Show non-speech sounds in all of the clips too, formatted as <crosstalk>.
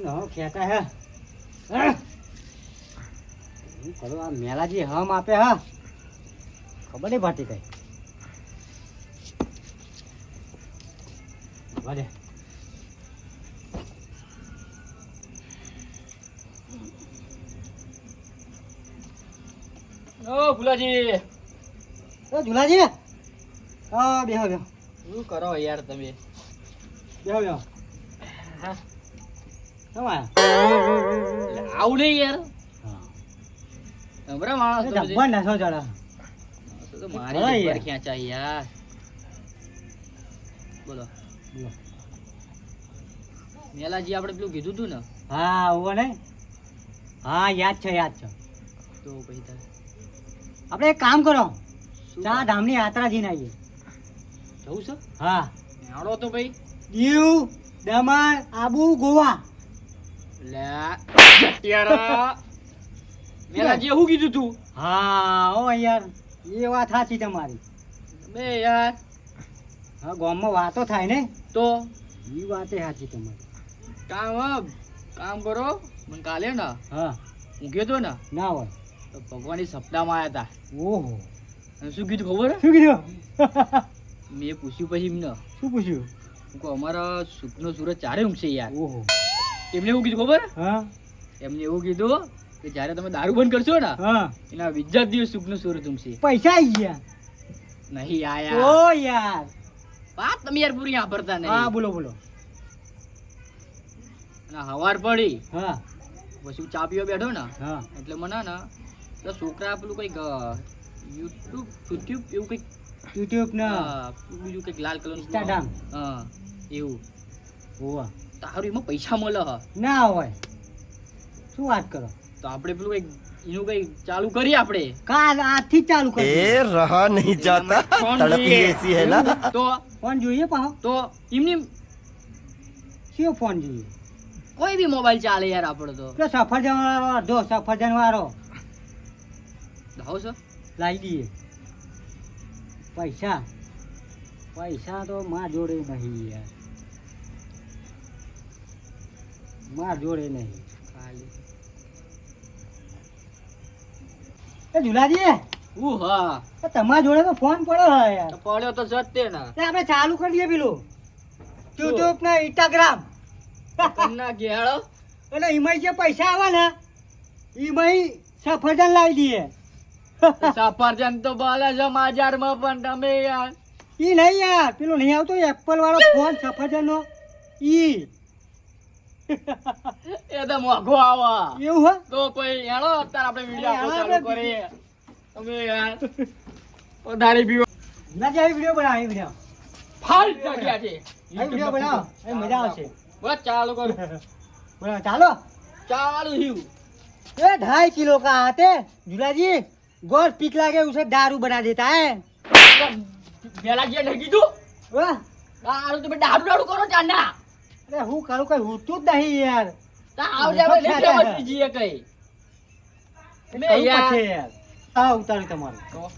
નો ખેતા હે. હા? શું આ મેલાજી હમ આપે હા. ખબર નહીં પડતી કઈ. ભલે ઓ ભુલાજી. ઝુલાજી હા બેહો બેહો. શું કરો યાર તમે? બેહો બેહો. હા? આવું નહીં યાર. હા. માણસ એ તમે જે- જબ્બર નશો ચડે તો તો મારી ઉપર યાર. યાર. બોલો. બોલો. મેલાજી આપણે પેલું કીધું તું ને? હા ઓવો ને. હા યાદ છે યાદ છે. તો પછી તારે. આપણે એક કામ કરો. ચા? ધામની યાત્રા જઈને આવીએ. જવું છે? હા. આવડો તો ભાઈ. દીવ દમણ આબુ ગોવા. લે યાર મેલાજી શું કીધું તું? હા ઓ યાર એ વાત સાચી તમારી. બે યાર. હા ગામમાં વાતો થાય ને? તો? એ વાતે સાચી તમારી. કામ કામ કરો મને કાલે ને. હા. હું તો ને? ના હોય. તો ભગવાનની સપનામાં આવ્યા હતા ઓહો. અને શું કીધું ખબર? હે? શું કીધું? મેં પૂછ્યું પછી એમને. શું પૂછ્યું? હું કહું અમારા સુખનો સુરત ચારે ઊંઘશે યાર. ઓહો. એમને એવું કીધું ખબર? હા. એમને એવું કીધું કે જ્યારે તમે દારૂ બંધ કરશો ને હા. એના બીજા દિવસ સુખનો સુર ઊંઘશે. પૈસા આવી ગયા. નહીં આયા ઓ યાર. વાત તમે યાર પૂરી સાંભળતા હા બોલો બોલો. અને હવાર પડી. હા. પછી ચા પીવા બેઠો ને હા. એટલે મને ને તો છોકરા પેલું કંઈક યુટ્યુબ યુટ્યુબ એવું કંઈક યુટ્યુબ ના. બીજું કંઈક લાલ કલર ઇન્સ્ટાગ્રામ હા એવું. ઓવા તારું એમાં પૈસા મળે હ. ના હોય. શું વાત કરો? તો આપણે પેલું કઈ એનું કઈ ચાલુ કરીએ આપણે. કાલ આજથી ચાલુ કરીએ એ રહા નહીં જાતા. તડપી એસી હે ના. તો ફોન જોઈએ પાહો. તો એમની કયો ફોન જોઈએ? કોઈ બી મોબાઈલ ચાલે યાર આપણો તો. કે સફરજન વાળો અડધો સફરજન વાળો. લાવો છો? લાવી દઈએ. પૈસા. પૈસા તો મા જોડે નહીં યાર. માં જોડે નહીં. ખાલી. એ ઝુલાજી ઉ હા. એ તમારા જોડે તો ફોન પડ્યો હે યાર. પડ્યો તો જત તે તે આપણે ચાલુ કરી દઈએ પેલું. યુટ્યુબ ને ઇન્સ્ટાગ્રામ. કન્ના ગેળો એટલે એમાં જે પૈસા આવે ને એમાં સફરજન લાવી દઈએ. સફરજન તો બોલે છે માજારમાં પણ તમે યાર. ઈ નહીં યાર પેલો નહીં આવતો એપલ વાળો ફોન સફરજન નો ઈ. એ તો મોઘો આવા. એવું હે? તો પછી એણો અત્યારે આપણે વીડિયો ચાલુ કરીએ. તમે યાર વધારે પીવો ના જાય વીડિયો બનાવી વીડિયો ફાલ જગ્યા છે. વીડિયો બનાવ એ મજા આવશે. બસ ચાલુ કરો. <laughs> બોલો ચાલો. ચાલુ હિયું. એ ઢાઈ કિલો કા આતે જુલાજી ગોળ પીક લાગે ઉસે દારૂ બના દેતા હે. પેલા જે નહીં કીધું દારૂ તમે દારૂ દારૂ કરો ચાંદા. अरे હું કરું કઈ? હોતું જ નહીં યાર. આવજે આપણે નહીં ફેમસ જીએ કઈ. કઈ? યાર. હા ઉતાર્યું તમારું.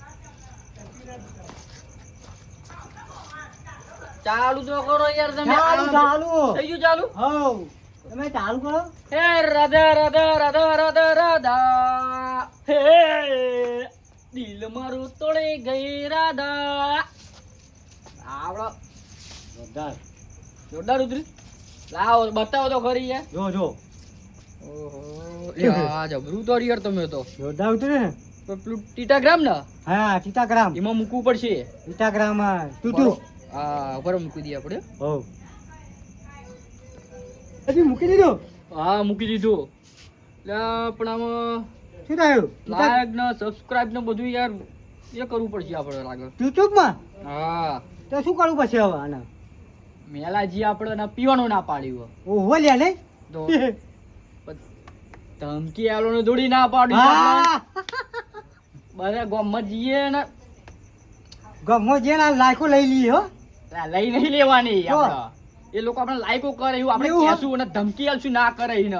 ચાલુ તો કરો યાર તમે. ચાલુ ચાલુ. થઈ ગયું ચાલુ? હવ. તમે ચાલુ કરો. હે રાધા રાધા રાધા રાધા રાધા. હે દિલ મારું તોડે ગઈ રાધા. આવડો. જોરદાર. જોરદાર ઉતરી. લાવો બતાવો તો ખરી યાર. જો જો. ઓહો આ જબરું તો યાર તમે તો. જોરદાર ઉતરે ને. પેલું ટીટાગ્રામ ને? હા ટીટાગ્રામ. એમાં મૂકવું પડશે. ટીટાગ્રામ તૂટુ હા ઉપર મૂકી દઈએ આપણે. હજી મૂકી દીધું? હા મૂકી દીધું. એટલે પણ આમાં શું થયું? લાઈક ને સબસ્ક્રાઇબ ને બધું યાર એ કરવું પડશે આપણે લાગે યુટ્યુબમાં હા. તો શું કરવું પડશે હવે આના? મેલાજી આપણે ને પીવાનું ના પાડ્યું ઓહો લે લે. તો ધમકી આલો ને દોડી ના પાડ્યું બધા ગામમાં જઈએ ને ગમો જઈએ ના લાયકો લઈ લઈ હો. લઈ નહીં લેવાની એ લોકો આપણે લાયકો કરે એવું આપણે? કહેશું અને ધમકી આલશું ના કરે એને.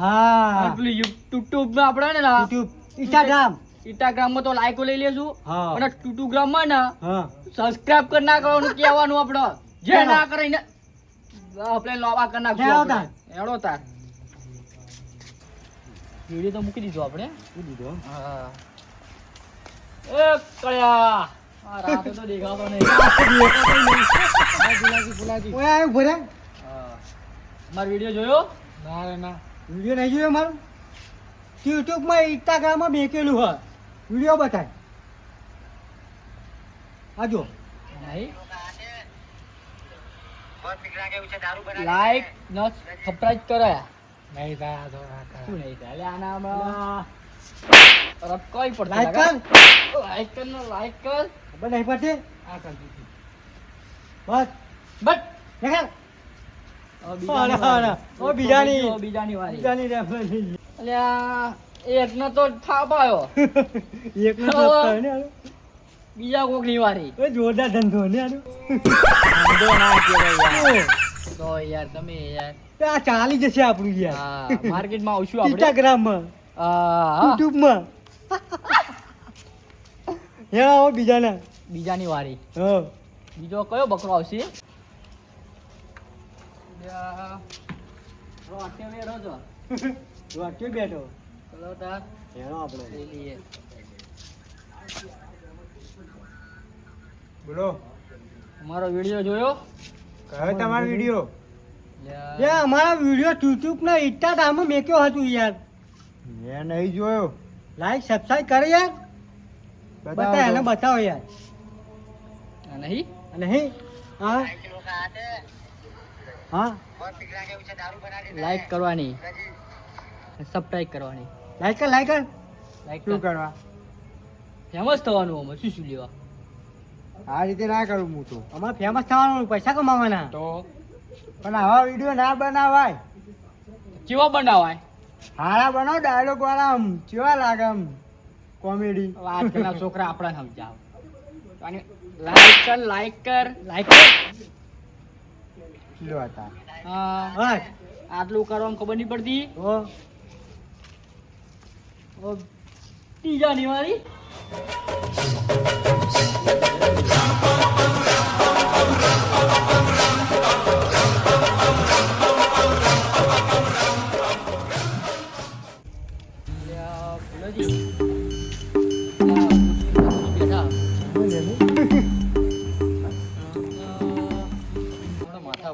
હા. પેલું યુટ્યુબમાં આપણે ને યુટ્યુબ. ઇન્સ્ટાગ્રામ. ઇન્સ્ટાગ્રામમાં તો લાયકો લઈ લેશું. અને ટુટુગ્રામમાં ને સબસ્ક્રાઇબ કરી ના કરવાનું કહેવાનું આપણે. જે ના કરે એને આપણે લોવા કરી નાખશું હેડો તાર. હેડો તાર. વીડિયો તો મૂકી દીધો આપણે. મૂકી દીધો. હા. એ કળ્યા. આ રાતે તો દેખાતો નહીં. ઓય આયો ઊભો હા. મારો વીડિયો જોયો? ના ના. વીડિયો નહીં જોયો મારું? યુટ્યુબમાં ઇન્સ્ટાગ્રામમાં બેકેલું હ વીડિયો બતાય. આજો જો. નહીં. લાઈક ન સબસ્ક્રાઇબ કરો. નહીં થાય શું નહીં થાય? એટલે આના હમણાં રટકોઈ પડતો લાઈક કર. લાઈક કર ને લાઈક કર. ખબર નહીં પડતી? આ કર દીધી. બસ. બટ દેખાડ બીજાની બીજાની. વારી. બીજાની રેફરન્સ નહીં. એકનો તો થાપ આવ્યો. <laughs> એકનો. સપ્તાહ ને. આનો. કોકની વારી એ જોરદાર ધંધો ને. ધંધો ના કહેવાય <laughs> તો યાર તમે યાર. આ ચાલી જશે આપણું યાર. હા માર્કેટમાં આવશું આપણે. ઇન્સ્ટાગ્રામમાં યુટ્યુબમાં યાર આવો બીજાના. બીજાની વારી. હા. બીજો કયો બકરો આવશે? છો. બેઠો ચલો તાર. હેડો આપણે. લઈએ. બોલો. અમારો વીડિયો જોયો? કયો તમારો વીડિયો? એ અમારા વીડિયો યુટ્યુબના ઇન્સ્ટાગ્રામમાં મેક્યો હતું યાર. મેં નહીં જોયો. લાઈક સબસ્ક્રાઇબ કરે યાર. બતાય એને બતાવો યાર. આ નહીં? અને હે? હા? હા? લાઈક કરવાની. સબસ્ક્રાઇબ કરવાની. લાઈક કર લાઈક કર. લાઈક શું કરવા? ફેમસ થવાનું અમે શું શું લેવા? આ રીતે ના કરું હું તો. અમારે ફેમસ થવાનું પૈસા કમાવાના. તો? પણ આવા વીડિયો ના બનાવાય. કેવા બનાવાય? હારા બનાવ ડાયલોગ વાળા આમ કેવા લાગે આમ કોમેડી આજકાલના છોકરા આપણા સમજાવ. લાઈક કર લાઈક કર. લાઈક કર. કિલો હતા હા. આટલું કરવાનું ખબર નહીં પડતી. ઓ ઓ, ત્રીજાની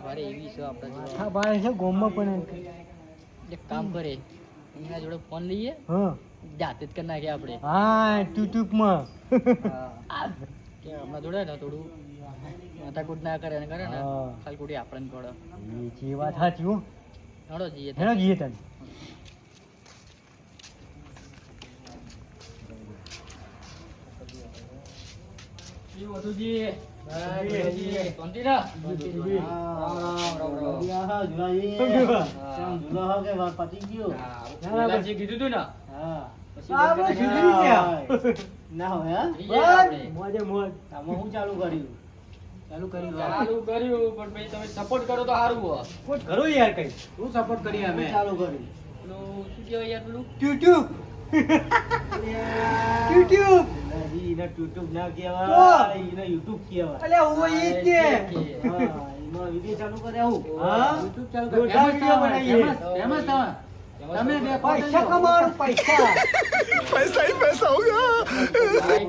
માથા ભારે છે ગોમમાં પણ એક કામ કરે એના જોડે ફોન લઈએ. હા. જાતે જ કરી નાખીએ આપણે. હા કે હમણાં જોડે ને થોડું. માથાકૂટ ના કરે ને કરે ને. ખાલકુટી આપણને પડે. એ જે વાત સાચી હું. હેડો જઈએ હેડો જઈએ તને કીધું તું. ને? હા, ને પછી આ બંધ બધું કરી સુધરી નાખ્યા. ગયા થઈ ગયા આપણે. મોજે મોજ. ચાલુ કર્યું? પણ પછી તમે સપોર્ટ કરો તો સારું હો કોઈ કરો યાર કઈ. શું સપોર્ટ કરીએ અમે. ચાલુ કર્યું. પેલું શું કહેવાય યાર પેલું? યુટ્યુબ યુટ્યુબ યુટ્યુબ ના કહેવાય, એને યુટ્યુબ કહેવાય. અલે ઓ ઈ જ તે એમાં વીડિયો ચાલુ કર્યા હા? YouTube ચાલુ થવા,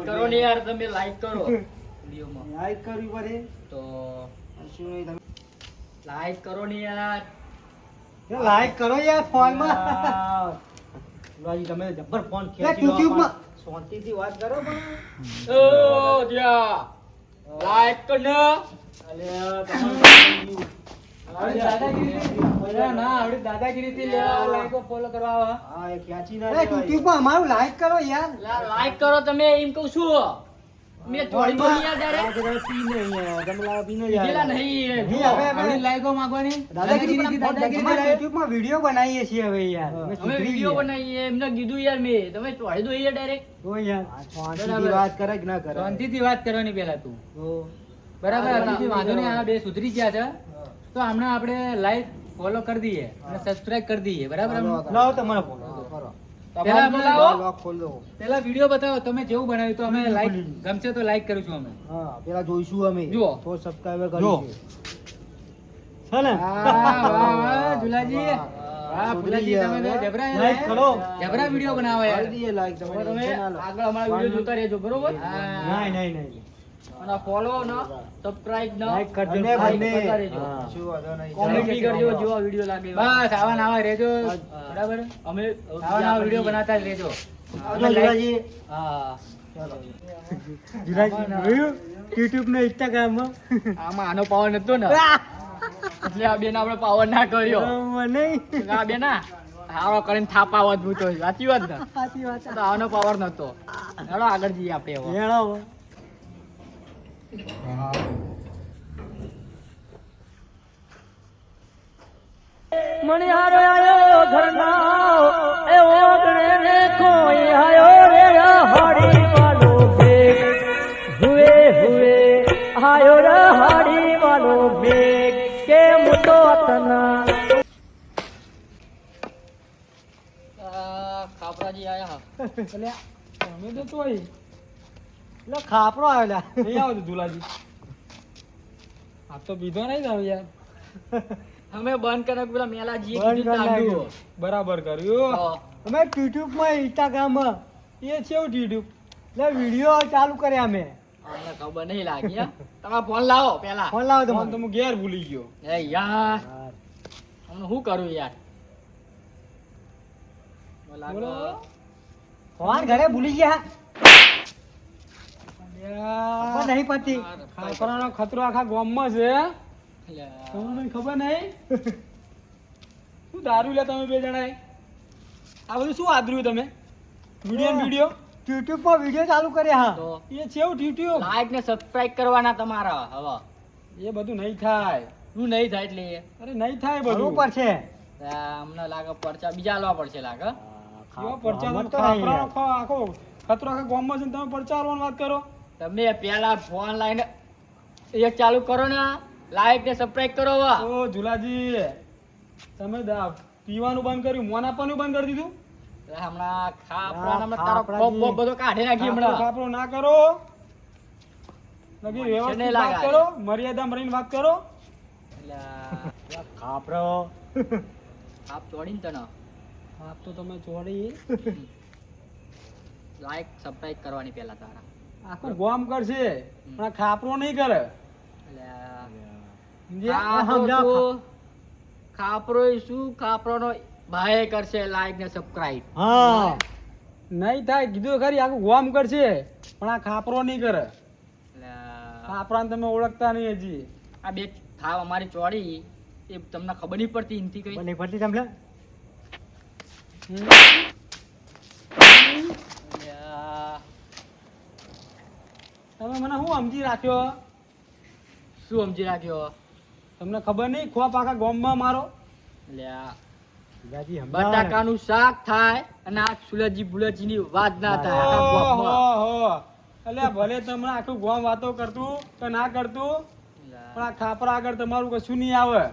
કરો ને યાર તમે લાઈક કરો વિડિયોમાં. લાઈક પડે તો શું કરો ને યાર. લાઈક કરો યાર ફોન તમે જબર ફોન ખેંચી લો શાંતિ થી વાત કરો ઓ જ્યા લાઈક કર વીડિયો બનાવીએ છીએ હવે યાર અમે વીડિયો બનાવીએ એમને કીધું યાર મેં તમે ચોડી દો યાર ડાયરેક્ટ શાંતિથી વાત કરે ના કરે શાંતિથી વાત કરવાની પેલા તું. બરાબર હા, વાંધો નહીં આ બે સુધરી ગયા છે. તો હમણાં આપણે લાઈક ફોલો કરી દઈએ અને સબસ્ક્રાઇબ કરી દઈએ બરાબર? લાવો તમારો ફોન હા, કરો. પેલા દો પેલા વીડિયો બતાવો તમે જેવું બનાવ્યું તો અમે લાઈક ગમશે તો લાઈક કરીશું અમે. હા પેલા જોઈશું અમે. જુઓ. તો સબસ્ક્રાઇબર કરીશું. છે વાહ, વાહ, વાહ, જુલાજી. વાહ. હા તમે જબરા Like કરો. જબરા વિડિયો બનાવો યાર. કરી દઈએ like તમે આગળ અમારા વિડિયો જોતા રહેજો બરોબર? નહીં નહીં નહીં. અને ફોલો ન સબસ્ક્રાઇબ ન લાઈક કરજો. હા. શું વાંધો નહીં. કોમેડી કરજો જેવો વિડિયો લાગે બસ આવા નવા રહેજો. બરાબર? અમે આવા નવા વિડિયો બનાવતા જ રહેજો. આવજો, જીરાજી હા. જોયું? YouTube ને ઇન્સ્ટાગ્રામમાં? આમાં આનો પાવર નતો ને. એટલે આ બેન આપણે પાવર ના કર્યો. નહીં. આ બેન ના હારો કરીને થાપાવત તો સાચી વાત ને? સાચી વાત આનો પાવર નતો ચાલો આગળ જઈએ આપણે હેળો. મણિહારો આયો ઘરનાઓ એ ઓગણે ને કોઈ આયો રે હાડી વાલો બેગ હુએ હુએ આયો રે હાડી વાલો બેગ કે મુતો તના ખાપરાજી આયા. અલ્યા, તમે તો તોય. એટલે ખાપરો આવેલા. નહીં આવો તો ઝુલાજી આ તો બીધો નહીં જાવ યાર. અમે બંધ કરે પેલા મેલાજી બરાબર કર્યું. અમે યુટ્યુબમાં ઇન્સ્ટાગ્રામમાં એ છે યુટ્યુબ. એટલે વીડિયો ચાલુ કર્યા અમે. ખબર નહીં લાગી તમે ફોન લાવો પેલા. ફોન લાવો ફોન તો હું ઘેર ભૂલી ગયો. એ યાર. હમણાં શું કરું યાર. ફોન ઘરે ભૂલી ગયા. નહીં પડતી. ખાપરાનો ખતરો આખા ગામમાં છે. તમને ખબર નહીં? શું દારૂ લે તમે બે જણાએ? આ બધું શું આદર્યું તમે? Video video? યુટ્યુબ પર વીડિયો ચાલુ કર્યા હા. એ છે યુટ્યુબ લાઈક ને સબસ્ક્રાઇબ કરવાના તમારા હવે. એ બધું નહીં થાય. શું નહીં થાય એટલે અરે નહીં થાય બધું. ઉપર છે અમને લાગે પરચા બીજા લાવવા પડશે લાગે. કેવો પરચા. આખો ખતરો આખા ગામમાં છે તમે પરચા વાત કરો. તમે પેલા ફોન લાઈને એ ચાલુ કરો ને લાઈક ને સબસ્ક્રાઇબ કરો વા ઓ ઝુલાજી તમે દા- પીવાનું બંધ કર્યું મોન આપવાનું બંધ કરી દીધું? હમણાં ખાપરા હમણાં તારો. ખોપ બોપ બધો કાઢી નાખી હમણાં. ખાપરો ના કરો. નકી વ્યવસ્થિત વાત કરો મર્યાદા મરીને વાત કરો. <laughs> ખાપરો. આપ ચોડી ને તને. આપ તો તમે ચોડી લાઈક સબસ્ક્રાઇબ કરવાની પહેલા તારા. આખું ગોમ કરશે પણ ખાપરો નહીં કરે. ખાપરો શું? ખાપરો નો ભાઈ કરશે લાઈક ને સબસ્ક્રાઇબ હા. નહીં થાય કીધું ખરી આખું ગોમ કરશે પણ આ ખાપરો નહીં કરે. ખાપરા તમે ઓળખતા નહીં હજી. આ બે થાવ અમારી ચોડી એ તમને ખબર નહીં પડતી ઇનથી કઈ? નહીં પડતી તમને? તમે મને શું સમજી રાખ્યો? શું સમજી રાખ્યો? તમને ખબર નહીં? ખોપ આખા ગોમમાં મારો? બટાકાનું શાક થાય અને આ સુલજી ની વાત ના થાય. એટલે ભલે તમને આખું ગોમ વાતો કરતું કે ના કરતું પણ આ ખાપરા આગળ તમારું કશું નહીં આવે.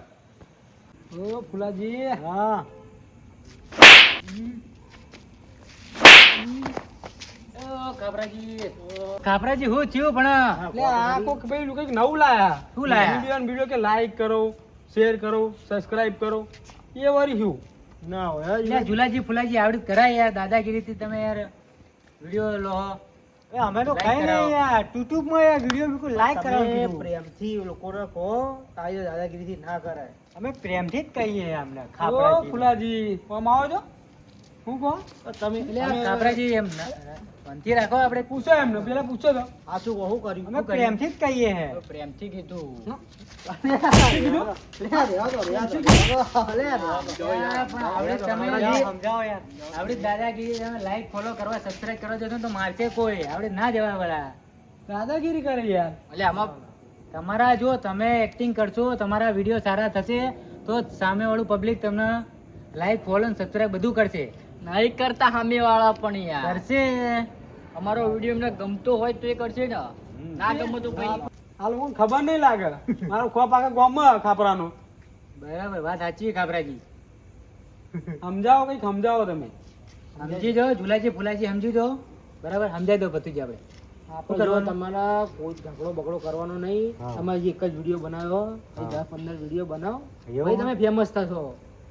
ઓ ફુલાજી. હા. કાબરાજી હું થયું પણ એટલે આ કોક ભાઈ લોકો નવું લાયા. શું લાયા? વીડિયો વીડિયો કે લાઈક કરો શેર કરો સબસ્ક્રાઇબ કરો. એ વારી શું? ના હોય યાર ઝુલાજી ફુલાજી આવડી કરાય યાર દાદાગીરીથી તમે યાર વીડિયો લો. અમે તો કઈ નહીં યાર YouTube માં યાર વીડિયો બિલકુલ લાઈક કરાવી. પ્રેમથી લોકોને કહો થી દાદાગીરીથી ના કરાય. અમે પ્રેમથી જ કહીએ અમને ઓ ખાપરાજી. ફુલાજી. આવો છો? કહો તમે કાબરાજી એમ શાંતિ રાખો આપણે પૂછો એમને પેલા પૂછો તો આ શું કહું કર્યું અમે પ્રેમથી જ કહીએ હે પ્રેમથી કીધું દાદાગીરી તમે લાઈક ફોલો કરવા સબસ્ક્રાઇબ કરવા જશો તો મારશે કોઈ આવડી ના જવા વાળા દાદાગીરી કરે યાર એટલે આમાં તમારા જો તમે એક્ટિંગ કરશો તમારા વીડિયો સારા થશે તો સામેવાળું પબ્લિક તમને લાઈક ફોલો સબસ્ક્રાઈબ બધું કરશે નહીં કરતા સામેવાળા પણ યાર. કરશે. અમારો વીડિયો એમને ગમતો હોય તો એ કરશે ને. ના ગમતો તો ભાઈ. હાલ હું ખબર નહીં લાગે. મારો ખોપ આખા ગોમમાં ખાપરાનો. બરાબર વાત સાચી ખાપરાજી. સમજાવો કઈ સમજાવો તમે. સમજી જો ઝુલાજી ફુલાજી સમજી જો બરાબર સમજાઈ દો બધું જ આપણે તમારા કોઈ ઝઘડો બગડો કરવાનો નહીં. તમારે એક જ વીડિયો બનાવ્યો. દસ પંદર વીડિયો બનાવો. ભાઈ તમે ફેમસ થશો.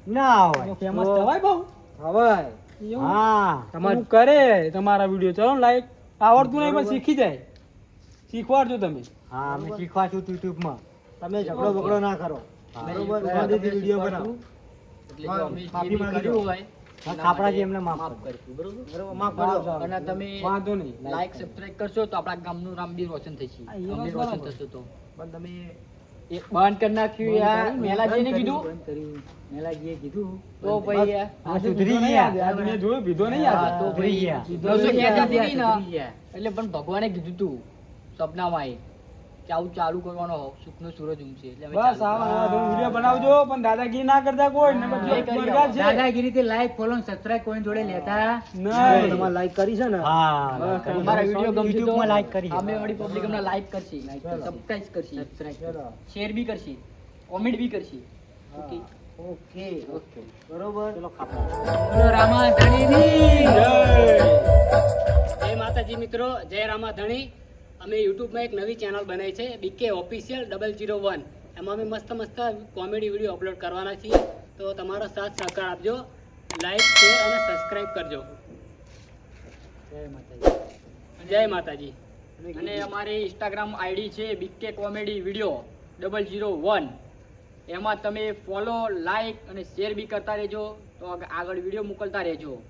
ના હોય. ફેમસ થવાય બહુ. હવે હા. તમારું કરે તમારા વીડિયો. ચલો લાઈક આવડતું નહીં પણ શીખી જાય. શીખવાડજો તમે. હા અમે શીખવાડશું છું યુટ્યુબમાં તમે ઝઘડો બગડો ના કરો. બરોબર. શાંતિથી વીડિયો બનાવો. માફી. હોય એમને માફ બરોબર? માફ કરજો અને તમે વાંધો નહીં. લાઈક સબસ્ક્રાઇબ કરશો તો આપણા ગામનું નામ બી રોશન થશે. રોશન. થશે તો. પણ તમે બંધ કરી નાખ્યું યાર. મેલાજીને કીધું. મેલાજીએ કીધું. તો ભાઈ યાર આ સુધરી ગયા. મેં જોયું પીધો નહીં આ તો ભાઈ ગયા. એટલે પણ ભગવાને કીધું તું સપનામાં એ. કે આવું ચાલુ કરવાનો સુખનો સૂરજ એટલે અમે બસ ચાલુ આવા આવા વીડિયો બનાવજો પણ દાદાગીરી ના કરતા કોઈ ને છે. દાદાગીરીથી લાઈક ફોલો સબસ્ક્રાઇબ કોઈ જોડે લેતા નહીં. તમારે લાઈક કરી છે ને હા અમારા વીડિયો ગમશે તો લાઈક કરી અમે વળી પબ્લિક અમને લાઈક કરશે સબસ્ક્રાઇબ કરશે. શેર બી કરશે. કોમેન્ટ બી કરશે. Okay okay. ઓકે બરોબર. ચલો ખાપા. રામા ધણીની જય માતાજી મિત્રો. જય રામાધણી. અમે યુટ્યુબમાં એક નવી ચેનલ બનાવી છે BK official double zero one એમાં અમે મસ્ત મસ્ત કોમેડી વીડિયો અપલોડ કરવાના છીએ. તો તમારો સાથ સહકાર આપજો લાઈક શેર અને સબસ્ક્રાઈબ કરજો. જય માતાજી. અને અમારી ઇન્સ્ટાગ્રામ આઈડી છે BK comedy video double zero one એમાં તમે ફોલો લાઈક અને શેર બી કરતા રહેજો. તો આગ- આગળ વીડિયો મોકલતા રહેજો.